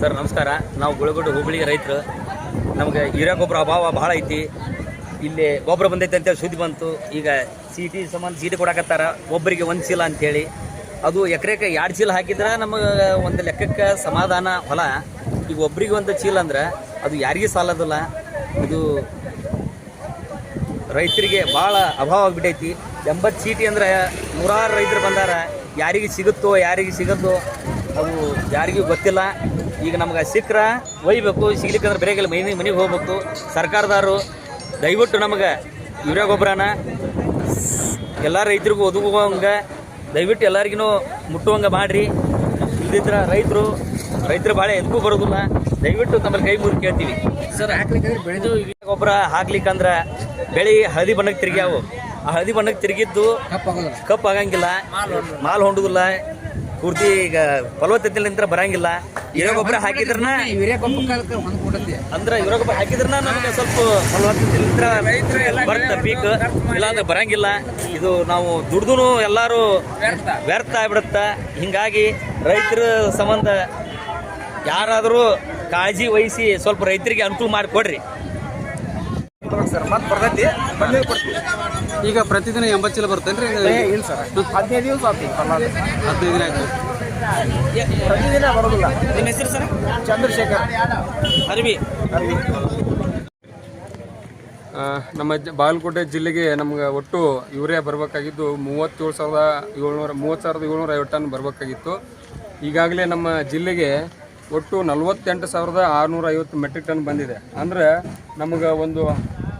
Sir, ನಮಸ್ಕಾರ. ನಾವು ಗುಳಗುಡ್ಡು ಹುಬ್ಬಳ್ಳಿ ರೈತರು. ನಮಗೆ ಯೂರಿಯಾ ಗೊಬ್ಬರ ಅಭಾವ ಭಾಳ ಐತಿ. ಇಲ್ಲಿ ಗೊಬ್ಬರ ಬಂದೈತೆ ಅಂತೇಳಿ ಸುದ್ದಿ ಬಂತು. ಈಗ ಸಿಟಿ ಸಂಬಂಧ ಸೀಟಿ ಕೊಡಕತ್ತಾರ. ಒಬ್ಬರಿಗೆ ಒಂದು ಚೀಲ ಅಂಥೇಳಿ ಅದು ಎಕರೆಕ ಎರಡು ಚೀಲ ಹಾಕಿದ್ರೆ ನಮಗೆ ಒಂದು ಲೆಕ್ಕಕ್ಕೆ ಸಮಾಧಾನ, ಹೊಲ. ಈಗ ಒಬ್ಬರಿಗೆ ಒಂದು ಚೀಲ ಅಂದ್ರೆ ಅದು ಯಾರಿಗೂ ಸಾಲದಲ್ಲ. ಇದು ರೈತರಿಗೆ ಭಾಳ ಅಭಾವ ಆಗ್ಬಿಟ್ಟೈತಿ. ಎಂಬತ್ತು ಚೀಟಿ ಅಂದ್ರೆ ನೂರಾರು ರೈತರು ಬಂದಾರ. ಯಾರಿಗೆ ಸಿಗುತ್ತೋ ಯಾರಿಗೆ ಸಿಗುತ್ತೋ ಅದು ಯಾರಿಗೂ ಗೊತ್ತಿಲ್ಲ. ಈಗ ನಮ್ಗೆ ಸಿಕ್ಕ್ರ ಒಯ್ಬೇಕು, ಸಿಗ್ಲಿಕ್ಕಂದ್ರೆ ಬೇರೆಗೆಲ್ಲ ಮನೆ ಮನೆಗೆ ಹೋಗ್ಬೇಕು. ಸರ್ಕಾರದವರು ದಯವಿಟ್ಟು ನಮಗೆ ಯೂರಿಯಾ ಗೊಬ್ಬರನ ಎಲ್ಲ ರೈತರಿಗೂ ಒದಗುವಂಗೆ, ದಯವಿಟ್ಟು ಎಲ್ಲರಿಗೂ ಮುಟ್ಟುವಂಗೆ ಮಾಡಿರಿ. ಇಲ್ದಿದ್ರೆ ರೈತರು ರೈತರು ಭಾಳ ಎದಕ್ಕೂ ಬರೋದಿಲ್ಲ. ದಯವಿಟ್ಟು ತಮ್ಮಲ್ಲಿ ಕೈ ಮುರಿ ಕೇಳ್ತೀವಿ. ಸರ್ ಹಾಕ್ಲಿಕ್ಕೆ ಬೆಳೆದು ಗೊಬ್ಬರ ಹಾಕ್ಲಿಕ್ಕಂದ್ರೆ ಬೆಳೆ ಹಳದಿ ಬಣ್ಣಕ್ಕೆ ತಿರುಗ್ಯಾವು. ಆ ಹಳದಿ ಬಣ್ಣಕ್ಕೆ ತಿರುಗಿದ್ದು ಕಪ್ಪು ಕಪ್ ಆಗಂಗಿಲ್ಲ. ಮಾಲ್ ಹೊಂಡುದಿಲ್ಲ. ಪೂರ್ತಿ ಈಗ ಫಲವತ್ತತೆಲಿಂದ ಬರಂಗಿಲ್ಲ. ಇರೋ ಗೊಬ್ಬರ ಹಾಕಿದ್ರನ ಯೂರಿಯಾ ಅಂದ್ರೆ ಇರೋ ಗೊಬ್ಬರ ಹಾಕಿದ್ರನ ನಮಗೆ ಸ್ವಲ್ಪ ಫಲವತ್ತತೆ ಬರುತ್ತೆ ಪೀಕ್ ಇಲ್ಲಾಂದ್ರೆ ಬರಂಗಿಲ್ಲ. ಇದು ನಾವು ದುಡ್ದು ಎಲ್ಲಾರು ವ್ಯರ್ಥ ಆಗ್ಬಿಡುತ್ತ. ಹಿಂಗಾಗಿ ರೈತರ ಸಂಬಂಧ ಯಾರಾದರೂ ಕಾಳಜಿ ವಹಿಸಿ ಸ್ವಲ್ಪ ರೈತರಿಗೆ ಅನುಕೂಲ ಮಾಡಿಕೊಡ್ರಿ ಸರ್. ಮತ್ತೆ ಬರ್ತೈತಿ? ಬಂದೇ ಕೊಡ್ತೀವಿ ಈಗ ಪ್ರತಿದಿನ ಎಂಬತ್ತು ಚೀಲ ರೀ ಇಲ್ಲ ಸರ್. ಹದಿನೈದು ದಿವಸ ಹದಿನೈದು ದಿನ ಆಯ್ತು. ಪ್ರತಿದಿನ ಬರೋದಿಲ್ಲ. ನಿಮ್ಮ ಹೆಸರು ಸರ್? ಚಂದ್ರಶೇಖರ್. ಅರಿವಿ. ನಮ್ಮ ಬಾಗಲಕೋಟೆ ಜಿಲ್ಲೆಗೆ ನಮ್ಗೆ ಒಟ್ಟು ಯೂರಿಯಾ ಬರಬೇಕಾಗಿದ್ದು ಮೂವತ್ತೇಳು ಸಾವಿರದ ಏಳ್ನೂರ ಮೂವತ್ತು ಸಾವಿರದ ಏಳ್ನೂರ ಐವತ್ತು ಟನ್ ಬರಬೇಕಾಗಿತ್ತು. ಈಗಾಗಲೇ ನಮ್ಮ ಜಿಲ್ಲೆಗೆ ಒಟ್ಟು ನಲವತ್ತೆಂಟು ಸಾವಿರದ ಆರುನೂರ ಐವತ್ತು ಮೆಟ್ರಿಕ್ ಟನ್ ಬಂದಿದೆ. ಅಂದರೆ ನಮಗೆ ಒಂದು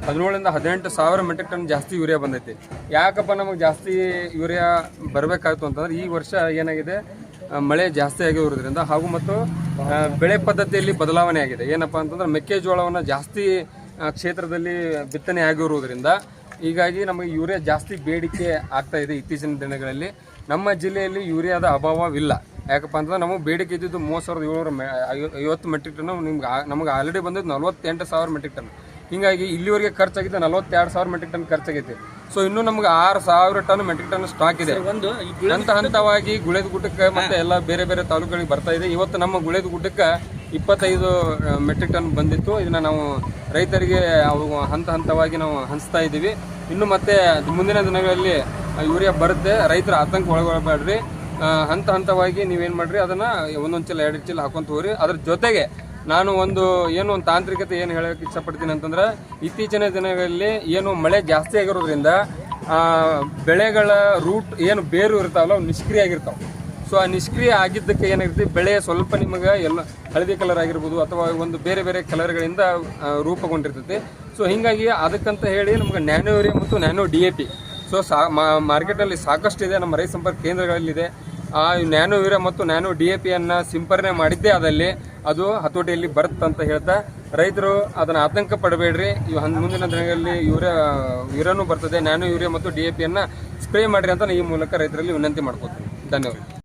ಹದಿನೇಳರಿಂದ ಹದಿನೆಂಟು ಸಾವಿರ ಮೆಟ್ರಿಕ್ ಟನ್ ಜಾಸ್ತಿ ಯೂರಿಯಾ ಬಂದೈತಿ. ಯಾಕಪ್ಪ ನಮಗೆ ಜಾಸ್ತಿ ಯೂರಿಯಾ ಬರಬೇಕಾಯ್ತು ಅಂತಂದ್ರೆ ಈ ವರ್ಷ ಏನಾಗಿದೆ ಮಳೆ ಜಾಸ್ತಿ ಆಗಿರೋದ್ರಿಂದ ಹಾಗೂ ಮತ್ತು ಬೆಳೆ ಪದ್ಧತಿಯಲ್ಲಿ ಬದಲಾವಣೆ ಆಗಿದೆ. ಏನಪ್ಪ ಅಂತಂದ್ರೆ ಮೆಕ್ಕೆಜೋಳವನ್ನು ಜಾಸ್ತಿ ಕ್ಷೇತ್ರದಲ್ಲಿ ಬಿತ್ತನೆ ಆಗಿರುವುದರಿಂದ ಹೀಗಾಗಿ ನಮಗೆ ಯೂರಿಯಾ ಜಾಸ್ತಿ ಬೇಡಿಕೆ ಆಗ್ತಾ ಇದೆ ಇತ್ತೀಚಿನ ದಿನಗಳಲ್ಲಿ. ನಮ್ಮ ಜಿಲ್ಲೆಯಲ್ಲಿ ಯೂರಿಯಾದ ಅಭಾವವಿಲ್ಲ. ಯಾಕಪ್ಪ ಅಂತಂದ್ರೆ ನಮಗೆ ಬೇಡಿಕೆ ಇದ್ದಿದ್ದು ಮೂವತ್ತು ಸಾವಿರದ ಏಳ್ನೂರ ಐವತ್ತು ಮೆಟ್ರಿಕ್ ಟನ್ ನಿಮ್ಗೆ ನಮಗೆ ಆಲ್ರೆಡಿ ಬಂದಿದ್ದು ನಲ್ವತ್ತೆಂಟು ಸಾವಿರ ಮೆಟ್ರಿಕ್ ಟನ್ ಹಿಂಗಾಗಿ ಇಲ್ಲಿವರೆಗೆ ಖರ್ಚಾಗಿದೆ ನಲವತ್ತೆರಡು ಸಾವಿರ ಮೆಟ್ರಿಕ್ ಟನ್ ಖರ್ಚಾಗೈತಿ. ಸೊ ಇನ್ನೂ ನಮ್ಗೆ ಆರು ಸಾವಿರ ಟನ್ ಮೆಟ್ರಿಕ್ ಟನ್ ಸ್ಟಾಕ್ ಇದೆ. ಒಂದು ಹಂತ ಹಂತವಾಗಿ ಗುಳೇದ ಗುಡ್ಡಕ್ಕೆ ಮತ್ತೆ ಎಲ್ಲ ಬೇರೆ ಬೇರೆ ತಾಲೂಕುಗಳಿಗೆ ಬರ್ತಾ ಇದೆ. ಇವತ್ತು ನಮ್ಮ ಗುಳೇದ ಗುಡ್ಡಕ್ಕೆ ಇಪ್ಪತ್ತೈದು ಮೆಟ್ರಿಕ್ ಟನ್ ಬಂದಿತ್ತು. ಇದನ್ನ ನಾವು ರೈತರಿಗೆ ಹಂತ ಹಂತವಾಗಿ ನಾವು ಹಂಚ್ತಾ ಇದ್ದೀವಿ. ಇನ್ನು ಮತ್ತೆ ಮುಂದಿನ ದಿನಗಳಲ್ಲಿ ಯೂರಿಯಾ ಬರುತ್ತೆ. ರೈತರ ಆತಂಕ ಒಳಗೊಳ್ಳಬೇಡ್ರಿ ಆ, ಹಂತ ಹಂತವಾಗಿ ನೀವೇನು ಮಾಡ್ರಿ ಅದನ್ನ ಒಂದೊಂದು ಚೀಲ ಎರಡು ಚೀಲ ಹಾಕೊಂತ ಹೋಗ್ರಿ ಅದ್ರ ಜೊತೆಗೆ ನಾನು ಒಂದು ಏನು ಒಂದು ತಾಂತ್ರಿಕತೆ ಏನು ಹೇಳೋಕ್ಕೆ ಇಷ್ಟಪಡ್ತೀನಿ ಅಂತಂದ್ರೆ, ಇತ್ತೀಚಿನ ದಿನಗಳಲ್ಲಿ ಏನು ಮಳೆ ಜಾಸ್ತಿ ಆಗಿರೋದ್ರಿಂದ ಬೆಳೆಗಳ ರೂಟ್ ಏನು ಬೇರು ಇರ್ತಾವಲ್ಲ, ಅವು ನಿಷ್ಕ್ರಿಯ ಆಗಿರ್ತಾವೆ. ಸೊ ಆ ನಿಷ್ಕ್ರಿಯ ಆಗಿದ್ದಕ್ಕೆ ಏನಾಗಿರ್ತಿ ಬೆಳೆ ಸ್ವಲ್ಪ ನಿಮಗೆ ಎಲ್ಲ ಹಳದಿ ಕಲರ್ ಆಗಿರ್ಬೋದು ಅಥವಾ ಒಂದು ಬೇರೆ ಬೇರೆ ಕಲರ್ಗಳಿಂದ ರೂಪುಗೊಂಡಿರ್ತೈತಿ. ಸೊ ಹೀಗಾಗಿ ಅದಕ್ಕಂತ ಹೇಳಿ ನಮ್ಗೆ ನ್ಯಾನೋ ಮತ್ತು nano D A P so ಸಾ ಮಾರ್ಕೆಟಲ್ಲಿ ಸಾಕಷ್ಟು ಇದೆ ನಮ್ಮ ರೈತ ಸಂಪರ್ಕ ಕೇಂದ್ರಗಳಲ್ಲಿದೆ. ಆ ನ್ಯಾನೋ ಯೂರಿಯಾ ಮತ್ತು ನ್ಯಾನೋ ಡಿ ಎ ಪಿಯನ್ನು ಸಿಂಪರಣೆ ಮಾಡಿದ್ದೆ ಅದಲ್ಲಿ ಅದು ಹತೋಟಿಯಲ್ಲಿ ಬರುತ್ತಂತ ಹೇಳ್ತಾ ರೈತರು ಅದನ್ನು ಆತಂಕ ಪಡಬೇಡ್ರಿ. ಇವು ಮುಂದಿನ ದಿನಗಳಲ್ಲಿ ಯೂರಿಯಾ ಯೂರಿಯಾನು ಬರ್ತದೆ, ನ್ಯಾನೋ ಯೂರಿಯಾ ಮತ್ತು ಡಿ ಎ ಪಿಯನ್ನು ಸ್ಪ್ರೇ ಮಾಡಿರಿ ಅಂತ ಈ ಮೂಲಕ ರೈತರಲ್ಲಿ ವಿನಂತಿ ಮಾಡ್ಕೋತೀನಿ ಧನ್ಯವಾದ.